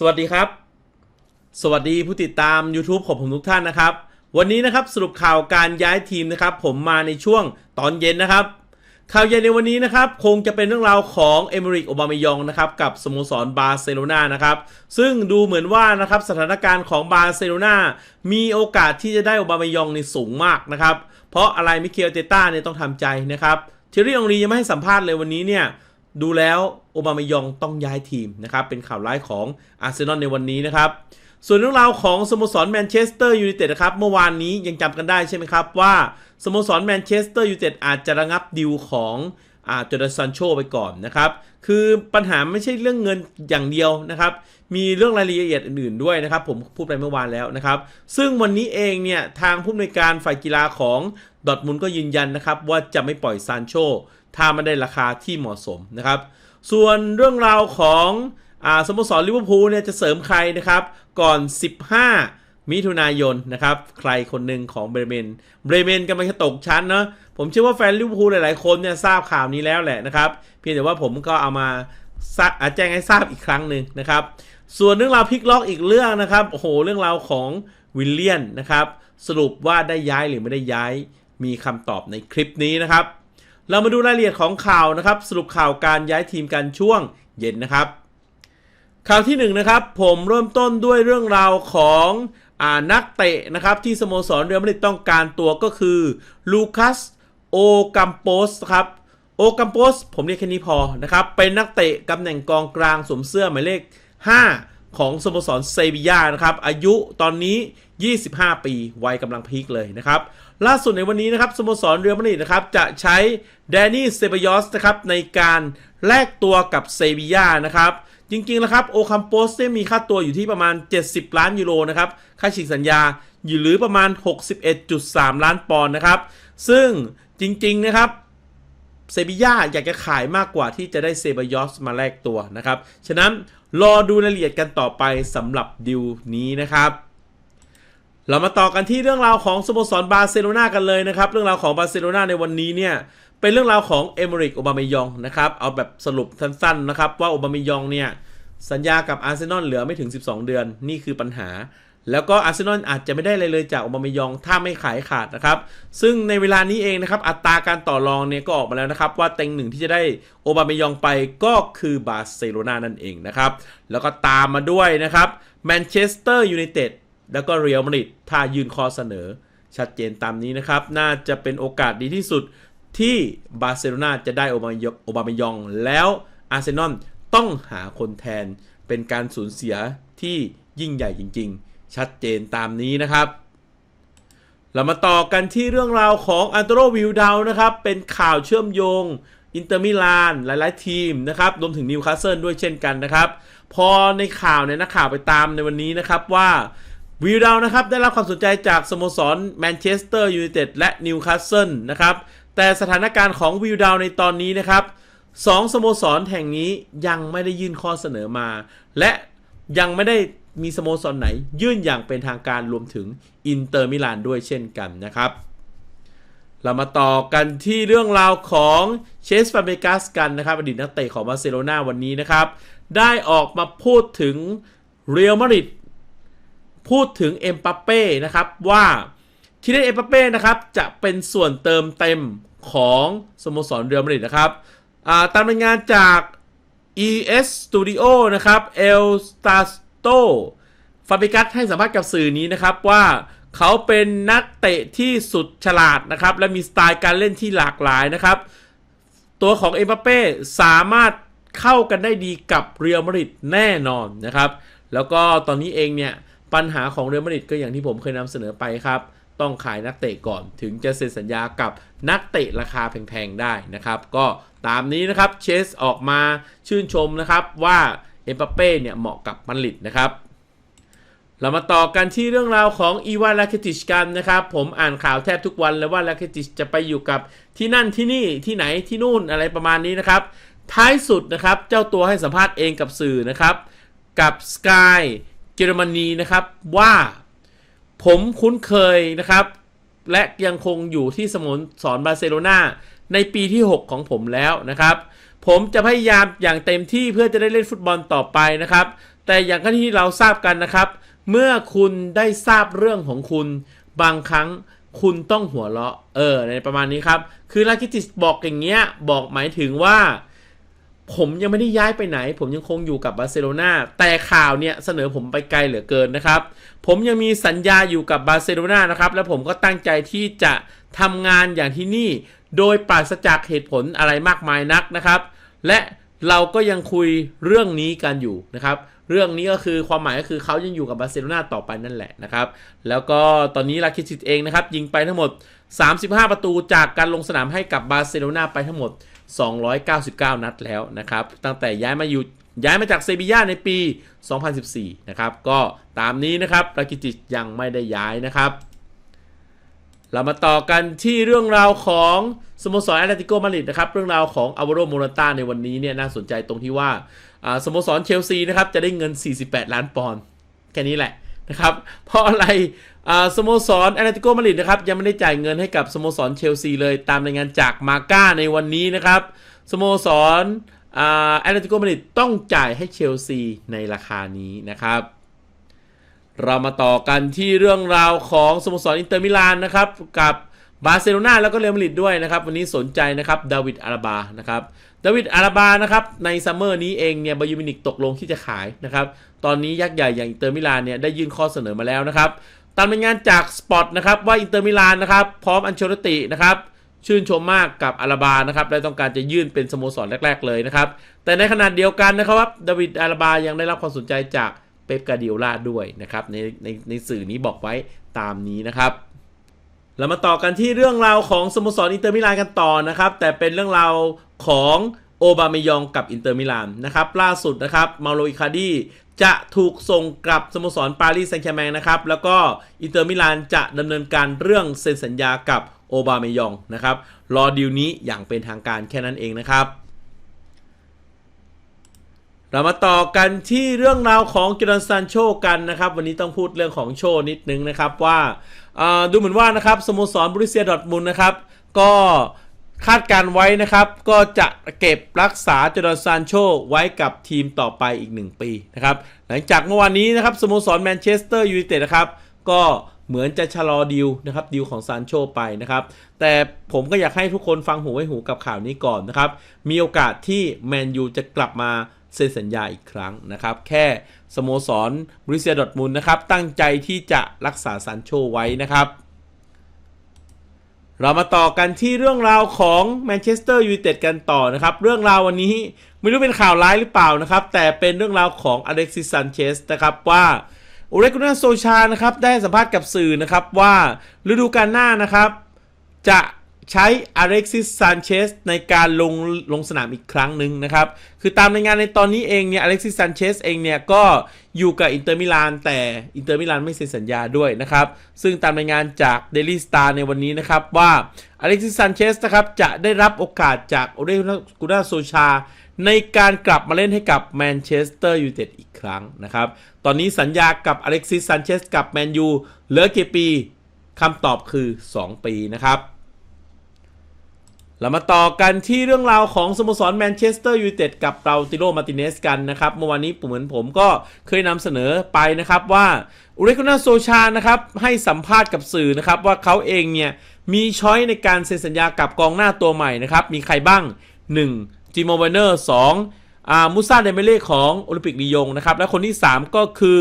สวัสดีครับ สวัสดีผู้ติดตาม YouTube ของผมทุกท่านนะครับ วันนี้นะครับสรุปข่าวการย้ายทีมนะครับ ผมมาในช่วงตอนเย็นนะครับ ข่าวเย็นในวันนี้นะครับคงจะเป็นเรื่องราวของเอเมริกโอบามายองนะครับกับสโมสรบาร์เซโลนานะครับซึ่งดูเหมือนว่านะครับสถานการณ์ของบาร์เซโลนามีโอกาสที่จะได้โอบามายองในสูงมากนะครับ เพราะอะไรมิเคลเตต้าเนี่ยต้องทำใจนะครับเทอรี่องรียังไม่ให้สัมภาษณ์เลยวันนี้เนี่ย ดูแล้วโอบามายองต้องย้ายทีมนะครับ เป็นข่าวร้ายของอาร์เซนอลในวันนี้นะครับ ส่วนเรื่องราวของสโมสรแมนเชสเตอร์ยูไนเต็ดนะครับ เมื่อวานนี้ยังจำกันได้ใช่ไหมครับ ว่าสโมสรแมนเชสเตอร์ยูไนเต็ดอาจจะระงับดิวของอาจอร์ซันโชไปก่อนนะครับ คือปัญหาไม่ใช่เรื่องเงินอย่างเดียวนะครับ มีเรื่องรายละเอียดอื่นๆด้วยนะครับ ผมพูดไปเมื่อวานแล้วนะครับ ซึ่งวันนี้เองเนี่ย ทางผู้อำนวยการฝ่ายกีฬาของดอทมุนก็ยืนยันนะครับ ว่าจะไม่ปล่อยซานโชถ้าไม่ได้ราคาที่เหมาะสมนะครับ ส่วนเรื่องราวของอสโมสรลิเวอร์พูลเนี่ยจะเสริมใครนะครับ ก่อน 15 มิถุนายนนะครับ ใครคนหนึ่งของเบรเมน เบรเมนกำลังจะตกชั้นเนาะผมเชื่อว่าแฟนลิเวอร์พูลหลายๆคนเนี่ยทราบข่าวนี้แล้วแหละนะครับ เพียงแต่ว่าผมก็เอามาแจ้งให้ทราบอีกครั้งหนึ่งนะครับ ส่วนเรื่องราวพลิกล็อกอีกเรื่องนะครับโอ้โหเรื่องราวของวิลเลียนนะครับ สรุปว่าได้ย้ายหรือไม่ได้ย้ายมีคำตอบในคลิปนี้นะครับ เรามาดูรายละเอียดของข่าวนะครับ สรุปข่าวการย้ายทีมกันช่วงเย็นนะครับ ข่าวที่1นนะครับ ผมเริ่มต้นด้วยเรื่องราวของอนักเตะนะครับ ที่สโมสรเรอัลมาดริดต้องการตัวก็คือลูคัสโอกัมโปสครับโอกัมโปสผมเรียกแค่นี้พอนะครับ เป็นนักเตะตำแหน่งกองกลางสวมเสื้อหมายเลข 5 ของสโมสรเซบียานะครับ อายุตอนนี้ 25 ปีวัยกำลังพีคเลยนะครับ ล่าสุดในวันนี้นะครับสโมสรเรอัลมาดริดนะครับ จะใช้แดนนี่เซบยอสนะครับ ในการแลกตัวกับเซบียานะครับ จริงๆนะครับโอคัมโปสเนี่ยมีค่าตัวอยู่ที่ประมาณ 70 ล้านยูโรนะครับ ค่าฉีกสัญญาอยู่หรือประมาณ 61.3 ล้านปอนด์นะครับ ซึ่งจริงๆนะครับเซบียาอยากจะขายมากกว่าที่จะได้เซบยอสมาแลกตัวนะครับ ฉะนั้น รอดูรายละเอียดกันต่อไปสำหรับดิวนี้นะครับเรามาต่อกันที่เรื่องราวของสโมสรบาร์เซโลนากันเลยนะครับ เรื่องราวของบาร์เซโลนาในวันนี้เนี่ย เป็นเรื่องราวของเอเมริกโอบามายองนะครับ เอาแบบสรุปสั้นๆนะครับ ว่าโอบามายองเนี่ย สัญญากับอาร์เซนอลเหลือไม่ถึง 12 เดือน นี่คือปัญหา แล้วก็อาร์เซนอลอาจจะไม่ได้อะไรเลยจากโอบามายองถ้าไม่ขายขาดนะครับ ซึ่งในเวลานี้เองนะครับ อัตราการต่อรองเนี่ยก็ออกมาแล้วนะครับ ว่าเต็งหนึ่งที่จะได้โอบามายองไปก็คือบาร์เซโลนานั่นเองนะครับ แล้วก็ตามมาด้วยนะครับแมนเชสเตอร์ยูไนเต็ดแล้วก็เรียลมาดริดถ้ายืนข้อเสนอ ชัดเจนตามนี้นะครับ น่าจะเป็นโอกาสดีที่สุดที่บาร์เซโลนาจะได้โอบามายองโอบามายองแล้วอาร์เซนอลต้องหาคนแทนเป็นการสูญเสียที่ยิ่งใหญ่จริง ๆ ชัดเจนตามนี้นะครับ เรามาต่อกันที่เรื่องราวของอันโตโรวิลดาวนะครับ เป็นข่าวเชื่อมโยง อินเตอร์มิลานหลาย ๆ ทีมนะครับรวมถึงนิวคาสเซิลด้วยเช่นกันนะครับ พอในข่าวเนี่ยนักข่าวไปตามในวันนี้นะครับว่าวิลดาวนะครับได้รับความสนใจจากสโมสรแมนเชสเตอร์ยูไนเต็ดและนิวคาสเซิลนะครับแต่สถานการณ์ของวิลดาวในตอนนี้นะครับสองสโมสรแห่งนี้ยังไม่ได้ยื่นข้อเสนอมา และยังไม่ได้ มีสโมสรไหน ยื่นอย่างเป็นทางการรวมถึงอินเตอร์มิลานด้วยเช่นกันนะครับ เรามาต่อกันที่เรื่องราวของเชสฟาเบกัสกันนะครับ อดีตนักเตะของบาร์เซโลนาวันนี้นะครับ ได้ออกมาพูดถึงเรอัลมาดริดพูดถึงเอ็มปัปเป้นะครับว่าคิเลนเอ็มปัปเป้นะครับจะเป็นส่วนเติมเต็มของสโมสรเรอัลมาดริดนะครับตามรายงานจาก ES Studio นะครับเอลสตา โตฟาบิกัสให้สัมภาษณ์กับสื่อนี้นะครับว่าเขาเป็นนักเตะที่สุดฉลาดนะครับ และมีสไตล์การเล่นที่หลากหลายนะครับ ตัวของเอ็มบัปเป้สามารถเข้ากันได้ดีกับเรียลมาดริดแน่นอนนะครับ แล้วก็ตอนนี้เองเนี่ย ปัญหาของเรียลมาดริดก็อย่างที่ผมเคยนำเสนอไปครับต้องขายนักเตะก่อนถึงจะเซ็นสัญญากับนักเตะราคาแพงๆได้นะครับ ก็ตามนี้นะครับเชสออกมาชื่นชมนะครับว่า เอ็มบัปเป้เนี่ยเหมาะกับมาดริดนะครับเรามาต่อกันที่เรื่องราวของอีวานลาเคติชกันนะครับ ผมอ่านข่าวแทบทุกวันเลยว่าลาเคติชจะไปอยู่กับที่นั่นที่นี่ที่ไหนที่นู่นอะไรประมาณนี้นะครับ ท้ายสุดนะครับ เจ้าตัวให้สัมภาษณ์เองกับสื่อนะครับ กับ Sky เยอรมนีนะครับว่าผมคุ้นเคยนะครับ และยังคงอยู่ที่สโมสรบาร์เซโลนาในปีที่ 6 ของผมแล้วนะครับ ผมจะพยายามอย่างเต็มที่เพื่อจะได้เล่นฟุตบอลต่อไปนะครับ แต่อย่างที่เราทราบกันนะครับ เมื่อคุณได้ทราบเรื่องของคุณ บางครั้งคุณต้องหัวเราะ เออ ในประมาณนี้ครับ คือลาคิติสบอกอย่างเงี้ย บอกหมายถึงว่า ผมยังไม่ได้ย้ายไปไหน ผมยังคงอยู่กับบาร์เซโลนาแต่ข่าวเนี่ยเสนอผมไปไกลเหลือเกินนะครับ ผมยังมีสัญญาอยู่กับบาร์เซโลนานะครับ และผมก็ตั้งใจที่จะทำงานอย่างที่นี่ โดยปราศจากเหตุผลอะไรมากมายนักนะครับ และเราก็ยังคุยเรื่องนี้กันอยู่นะครับ เรื่องนี้ก็คือความหมายก็คือเขายังอยู่กับบาร์เซโลนาต่อไปนั่นแหละนะครับ แล้วก็ตอนนี้ลาคิติสเองนะครับยิงไปทั้งหมด 35 ประตูจากการลงสนามให้กับบาร์เซโลนาไปทั้งหมด 299 นัดแล้วนะครับ ตั้งแต่ย้ายมาอยู่ย้ายมาจากเซบีย่าในปี 2014 นะครับ ก็ตามนี้นะครับรากิติยังไม่ได้ย้ายนะครับ เรามาต่อกันที่เรื่องราวของสโมสรแอตเลติโกมาดริดนะครับ เรื่องราวของอ l วโรโมราตาในวันนี้เนี่ยน่าสนใจตรงที่ว่าสโมสรเชลซีนะครับจะได้เงิน 48 ล้านปอนด์แค่นี้แหละ นะครับ เพราะอะไรสโมสรแอตเลติโกมาดริดนะครับยังไม่ได้จ่ายเงินให้กับสโมสรเชลซีเลยตามรายงานจากมาก้าในวันนี้นะครับสโมสรแอตเลติโกมาดริดต้องจ่ายให้เชลซีในราคานี้นะครับเรามาต่อกันที่เรื่องราวของสโมสรอินเตอร์มิลานนะครับกับบาร์เซโลนาแล้วก็เรอัลมาดริดด้วยนะครับ วันนี้สนใจนะครับดาวิดอาราบานะครับ ดาวิดอาราบานะครับในซัมเมอร์นี้เองเนี่ยบายูมินิกตกลงที่จะขายนะครับตอนนี้ยักษ์ใหญ่อย่างอินเตอร์มิลานเนี่ยได้ยื่นข้อเสนอมาแล้วนะครับตามรายงานจากสปอตนะครับว่าอินเตอร์มิลานนะครับพร้อมอันเชลตินะครับชื่นชมมากกับอาราบานะครับและต้องการจะยื่นเป็นสโมสรแรก ๆ เลยนะครับแต่ในขณะเดียวกันนะครับดาวิดอาราบายังได้รับความสนใจจากเป๊ปกาเดิโอลาด้วยนะครับในในในสื่อนี้บอกไว้ตามนี้นะครับเรามาต่อกันที่เรื่องราวของสโมสรอินเตอร์มิลานกันต่อนะครับแต่เป็นเรื่องราว ของโอบาเมยองกับอินเตอร์มิลานนะครับล่าสุดนะครับมาโลอิคาดีจะถูกส่งกลับสโมสรปารีสแซงต์แชร์แมงนะครับแล้วก็อินเตอร์มิลานจะดำเนินการเรื่องเซ็นสัญญากับโอบาเมยองนะครับรอดีลนี้อย่างเป็นทางการแค่นั้นเองนะครับเรามาต่อกันที่เรื่องราวของจอร์นซานโชกันนะครับ วันนี้ต้องพูดเรื่องของโชนิดนึงนะครับว่าดูเหมือนว่านะครับสโมสรบริเซียดอทมุนนะครับ ก็ คาดการไว้นะครับ ก็จะเก็บรักษาจอร์แดนซานโชไว้กับทีมต่อไปอีก 1 ปีนะครับ หลังจากเมื่อวานนี้นะครับสโมสรแมนเชสเตอร์ยูไนเต็ดนะครับ ก็เหมือนจะชะลอดิวนะครับดิวของซานโชไปนะครับ แต่ผมก็อยากให้ทุกคนฟังหูไว้หูกับข่าวนี้ก่อนนะครับ มีโอกาสที่แมนยูจะกลับมาเซ็นสัญญาอีกครั้งนะครับ แค่สโมสรบริเซียดอทมุนนะครับ ตั้งใจที่จะรักษาซานโชไว้นะครับ เรามาต่อกันที่เรื่องราวของแมนเชสเตอร์ยูไนเต็ดกันต่อนะครับ เรื่องราววันนี้ไม่รู้เป็นข่าวร้ายหรือเปล่านะครับ แต่เป็นเรื่องราวของอเล็กซิสซันเชสนะครับว่าโอเรกุนาโซชานะครับได้สัมภาษณ์กับสื่อนะครับว่าฤดูกาลหน้านะครับ จะ ใช้อเล็กซิสซานเชสในการลงลงสนามอีกครั้งหนึ่งนะครับ คือตามรายงานในตอนนี้เองเนี่ยอเล็กซิสซานเชสเองเนี่ยก็อยู่กับอินเตอร์มิลานแต่อินเตอร์มิลานไม่เซ็นสัญญาด้วยนะครับ ซึ่งตามรายงานจากเดลี่สตาร์ในวันนี้นะครับว่าอเล็กซิสซานเชสนะครับจะได้รับโอกาสจากโอเรกุนาโซชาในการกลับมาเล่นให้กับแมนเชสเตอร์ยูไนเต็ดอีกครั้งนะครับ ตอนนี้สัญญากับอเล็กซิสซานเชสกับแมนยูเหลือกี่ปีคำตอบคือ 2 ปีนะครับ เรามาต่อกันที่เรื่องราวของสโมสรแมนเชสเตอร์ยูไนเต็ดกับเราติโรมาติเนสกันนะครับ เมื่อวานนี้เหมือนผมก็เคยนำเสนอไปนะครับว่าอุเรกุนาโซชานะครับให้สัมภาษณ์กับสื่อนะครับว่าเขาเองเนี่ยมีช้อยในการเซ็นสัญญากับกองหน้าตัวใหม่นะครับ มีใครบ้าง 1. จิโมเวเนอร์2อ่ามูซาเดเมเล่ของโอลิมปิกลียงนะครับ และคนที่ 3 ก็คือ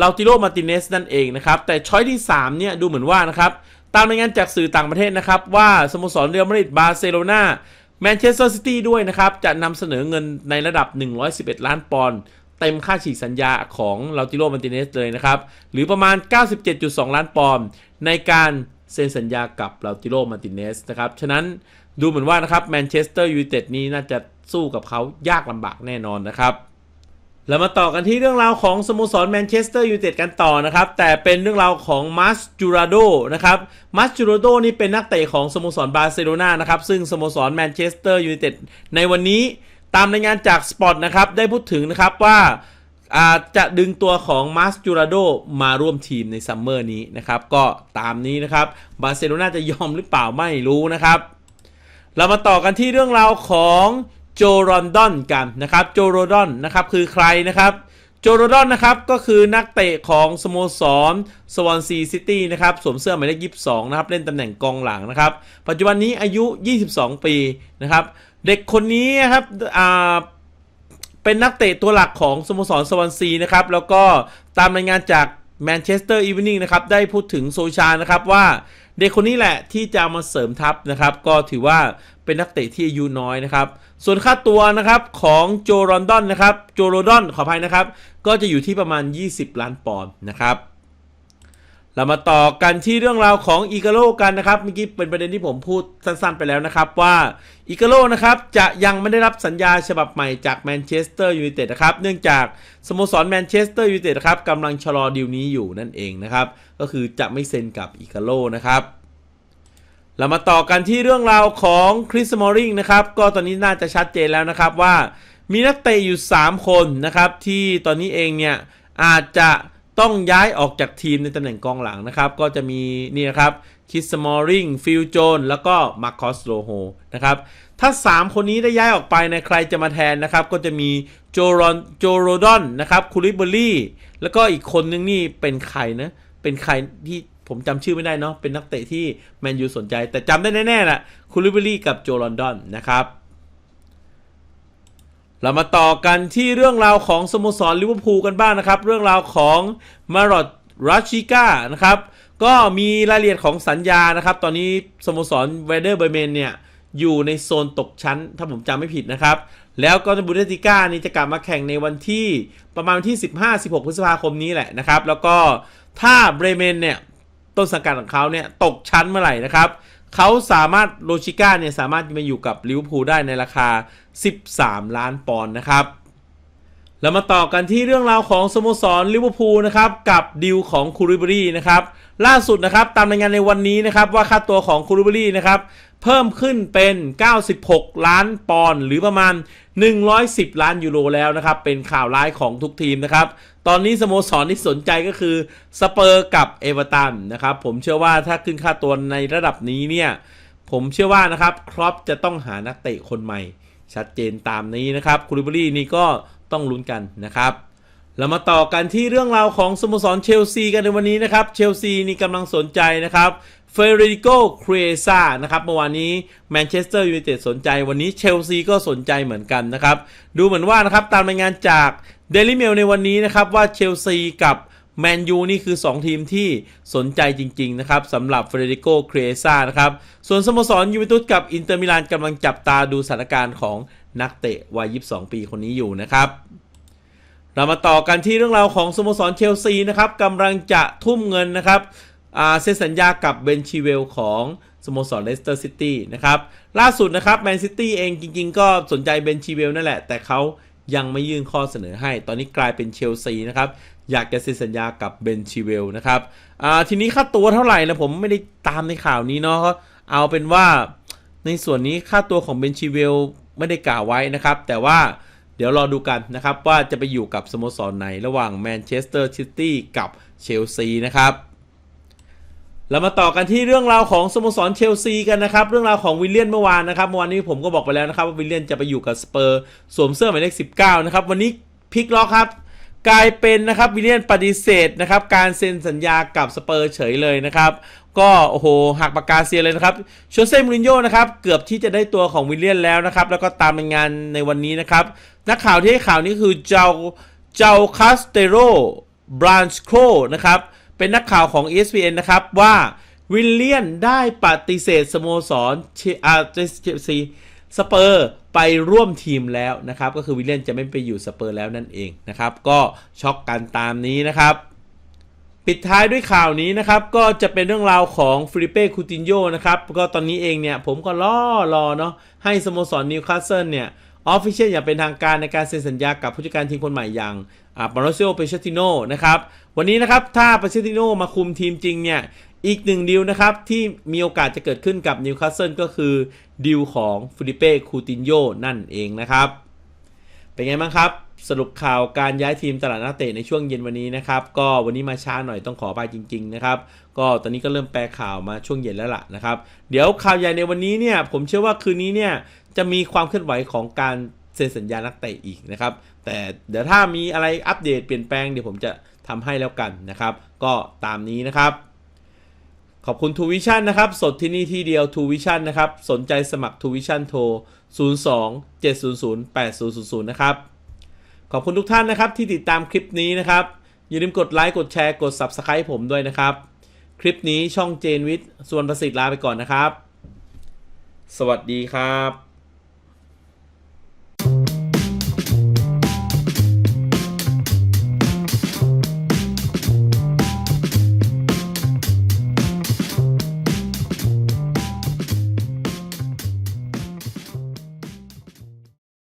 ลาติโรมาติเนสนั่นเองนะครับ แต่ช้อยที่3เนี่ยดูเหมือนว่านะครับ ตามรายงานจากสื่อต่างประเทศนะครับ ว่าสโมสรเรอัลมาดริดบาร์เซโลนาแมนเชสเตอร์ซิตี้ด้วยนะครับ จะนำเสนอเงินในระดับ 111 ล้านปอนด์เต็มค่าฉีกสัญญาของลาติโรมาติเนสเลยนะครับ หรือประมาณ 97.2 ล้านปอนด์ในการเซ็นสัญญากับลาติโรมาติเนสนะครับ ฉะนั้นดูเหมือนว่านะครับแมนเชสเตอร์ยูไนเต็ดนี้น่าจะสู้กับเขายากลำบากแน่นอนนะครับ เรามาต่อกันที่เรื่องราวของสโมสรแมนเชสเตอร์ยูไนเต็ดกันต่อนะครับ แต่เป็นเรื่องราวของมัสจูราโดนะครับมัสจูราโดนี่เป็นนักเตะของสโมสรบาร์เซโลนานะครับ ซึ่งสโมสรแมนเชสเตอร์ยูไนเต็ดในวันนี้ตามรายงานจากสปอตนะครับ ได้พูดถึงนะครับว่าอาจจะดึงตัวของมัสจูราโดมาร่วมทีมในซัมเมอร์นี้นะครับ ก็ตามนี้นะครับบาร์เซโลนาจะยอมหรือเปล่าไม่รู้นะครับ เรามาต่อกันที่เรื่องราวของ โจรอนดอนกันนะครับโจโรดอนนะครับคือใครนะครับโจโรดอนนะครับก็คือนักเตะของสโมสรสวอนซีซิตี้นะครับสวมเสื้อหมายเลข22นะครับเล่นตำแหน่งกองหลังนะครับ ปัจจุบันนี้อายุ 22 ปีนะครับเด็กคนนี้นครับอ่าเป็นนักเตะตัวหลักของสโมสรสวอนซีนะครับแล้วก็ตามรายงานจาก แมนเชสเตอร์อีเวนิงนะครับได้พูดถึงโซชานะครับว่าเด็กคนนี้แหละที่จะมาเสริมทัพนะครับ ก็ถือว่าเป็นนักเตะที่อายุน้อยนะครับ ส่วนค่าตัวนะครับของโจรอนดอนนะครับโจโรดอนขออภัยนะครับ ก็จะอยู่ที่ประมาณ 20 ล้านปอนด์นะครับ เรามาต่อกันที่เรื่องราวของอีกาโลกันนะครับเมื่อกี้เป็นประเด็นที่ผมพูดสั้นๆไปแล้วนะครับว่าอีกาโลนะครับจะยังไม่ได้รับสัญญาฉบับใหม่จากแมนเชสเตอร์ยูไนเต็ดนะครับเนื่องจากสโมสรแมนเชสเตอร์ยูไนเต็ดครับกำลังชะลอดีลนี้อยู่นั่นเองนะครับก็คือจะไม่เซ็นกับอีกาโลนะครับเรามาต่อกันที่เรื่องราวของคริสมอริงนะครับก็ตอนนี้น่าจะชัดเจนแล้วนะครับว่ามีนักเตะอยู่ 3 คนนะครับที่ตอนนี้เองเนี่ยอาจจะ ต้องย้ายออกจากทีมในตำแหน่งกองหลังนะครับ ก็จะมีนี่นะครับคิสมอริงฟิลโจนแล้วก็มาร์คอสโลโฮนะครับถ้า 3 คนนี้ได้ย้ายออกไปในใครจะมาแทนนะครับ ก็จะมีโจรอนโจโรดอนนะครับคูลิเบอรี่แล้วก็อีกคนนึงนี่เป็นใครนะเป็นใครที่ผมจำชื่อไม่ได้เนาะเป็นนักเตะที่แมนยูสนใจ แต่จำได้แน่ๆแหละคูลิเบอรี่กับโจลอนดอนนะครับ เรามาต่อกันที่เรื่องราวของสโมสรลิเวอร์พูลกันบ้างนะครับ เรื่องราวของมารอดราชิก้านะครับ ก็มีรายละเอียดของสัญญานะครับ ตอนนี้สโมสรเวเดอร์เบอร์เมนเนี่ย อยู่ในโซนตกชั้น ถ้าผมจำไม่ผิดนะครับ แล้วก็บุนเดติก้านี่จะกลับมาแข่งในวันที่ประมาณวันที่ 15-16 พฤษภาคมนี้แหละนะครับ แล้วก็ถ้าเบรเมนเนี่ยต้นสังกัดของเขาเนี่ยตกชั้นเมื่อไหร่นะครับ เขาสามารถโลชิก้าเนี่ยสามารถมาอยู่กับลิเวอร์พูลได้ในราคา 13 ล้านปอนด์นะครับแล้วมาต่อกันที่เรื่องราวของสโมสรลิเวอร์พูลนะครับกับดิวของคูริบรีนะครับ ล่าสุดนะครับตามรายงานในวันนี้นะครับว่าค่าตัวของคูริบรี่นะครับเพิ่มขึ้นเป็น 96 ล้านปอนด์หรือประมาณ 110 ล้านยูโรแล้วนะครับ เป็นข่าวร้ายของทุกทีมนะครับ ตอนนี้สโมสรที่สนใจก็คือสเปอร์กับเอเวอร์ตันนะครับ ผมเชื่อว่าถ้าขึ้นค่าตัวในระดับนี้เนี่ย ผมเชื่อว่านะครับครอปจะต้องหานักเตะคนใหม่ ชัดเจนตามนี้นะครับคูริบรี่นี่ก็ต้องลุ้นกันนะครับ เรามาต่อกันที่เรื่องราวของสโมสรเชลซีกันในวันนี้นะครับ เชลซีนี่กำลังสนใจนะครับเฟเรดิโกครีเอซานะครับเมื่อวานนี้แมนเชสเตอร์ยูไนเต็ดสนใจ วันนี้เชลซีก็สนใจเหมือนกันนะครับ ดูเหมือนว่านะครับตามรายงานจากเดลิเมลในวันนี้นะครับว่าเชลซีกับแมนยูนี่คือ 2 ทีมที่สนใจจริง ๆ นะครับสำหรับเฟเรดิโกครีเอซ่านะครับ ส่วนสโมสรยูเวนตุสกับอินเตอร์มิลานกำลังจับตาดูสถานการณ์ของนักเตะวัย 22 ปีคนนี้อยู่นะครับ เรามาต่อกันที่เรื่องราวของสโมสรเชลซีนะครับกำลังจะทุ่มเงินนะครับเซ็นสัญญากับเบนชิเวลของสโมสรเลสเตอร์ซิตี้นะครับล่าสุดนะครับแมนซิตี้เองจริง ๆ ก็สนใจเบนชิเวลนั่นแหละ แต่เขายังไม่ยื่นข้อเสนอให้ ตอนนี้กลายเป็นเชลซีนะครับอยากจะเซ็นสัญญากับเบนชิเวลนะครับทีนี้ค่าตัวเท่าไหร่นะผมไม่ได้ตามในข่าวนี้เนาะเอาเป็นว่าในส่วนนี้ค่าตัวของเบนชิเวลไม่ได้กล่าวไว้นะครับ แต่ว่า เดี๋ยวรอดูกันนะครับว่าจะไปอยู่กับสโมสรไหนระหว่างแมนเชสเตอร์ซิตี้กับเชลซีนะครับเรามาต่อกันที่เรื่องราวของสโมสรเชลซีกันนะครับ เรื่องราวของวิลเลียนเมื่อวานนะครับเมื่อวานนี้ผมก็บอกไปแล้วนะครับว่าวิลเลียนจะไปอยู่กับสเปอร์สวมเสื้อหมายเลข19 นะครับ วันนี้พลิกล็อกครับ กลายเป็นนะครับวิลเลียนปฏิเสธนะครับ การเซ็นสัญญากับสเปอร์เฉยเลยนะครับ ก็โอ้โหหักปากกาเซียเลยนะครับโชเซ่มูรินโญ่นะครับเกือบที่จะได้ตัวของวิลเลียนแล้วนะครับ แล้วก็ตามรายงานในวันนี้นะครับ นักข่าวที่ให้ข่าวนี้คือเจ้าเจ้าคาสเตโรบรานช์โคนะครับ เป็นนักข่าวของ ESPN นะครับ ว่าวิลเลียนได้ปฏิเสธสโมสรเชอาเชลซีสเปอร์ไปร่วมทีมแล้วนะครับ ก็คือวิลเลียนจะไม่ไปอยู่สเปอร์แล้วนั่นเองนะครับ ก็ช็อกกันตามนี้นะครับปิดท้ายด้วยข่าวนี้นะครับ ก็จะเป็นเรื่องราวของฟิลิเป้คูตินโยนะครับ ก็ตอนนี้เองเนี่ย ผมก็รอรอเนาะให้สโมสรนิวคาสเซิลเนี่ย ออฟฟิเชียลอย่างเป็นทางการในการเซ็นสัญญากับผู้จัดการทีมคนใหม่อย่างบาร์โซเปเชติโนนะครับ วันนี้นะครับ ถ้าเปเชติโนมาคุมทีมจริงเนี่ย อีกหนึ่งดีลนะครับ ที่มีโอกาสจะเกิดขึ้นกับนิวคาสเซิลก็คือดีลของฟิลิเป้คูตินโยนั่นเองนะครับ เป็นไงบ้างครับ สรุปข่าวการย้ายทีมตลาดนักเตะในช่วงเย็นวันนี้นะครับ ก็วันนี้มาช้าหน่อยต้องขอไปจริง ๆ นะครับ ก็ตอนนี้ก็เริ่มแปลข่าวมาช่วงเย็นแล้วล่ะนะครับ เดี๋ยวข่าวใหญ่ในวันนี้เนี่ยผมเชื่อว่าคืนนี้เนี่ย จะมีความเคลื่อนไหวของการเซ็นสัญญานักเตะอีกนะครับ แต่เดี๋ยวถ้ามีอะไรอัปเดตเปลี่ยนแปลงเดี๋ยวผมจะทำให้แล้วกันนะครับ ก็ตามนี้นะครับ ขอบคุณทูวิชั่นนะครับ สดที่นี่ที่เดียวทูวิชั่นนะครับ สนใจสมัครทูวิชั่นโทร 02 700 8000 นะครับ ขอบคุณทุกท่านนะครับที่ติดตามคลิปนี้นะครับ อย่าลืมกดไลค์กดแชร์กด Subscribe ผมด้วยนะครับ คลิปนี้ช่องเจนวิทย์ส่วนประสิทธิ์ลาไปก่อนนะครับ สวัสดีครับ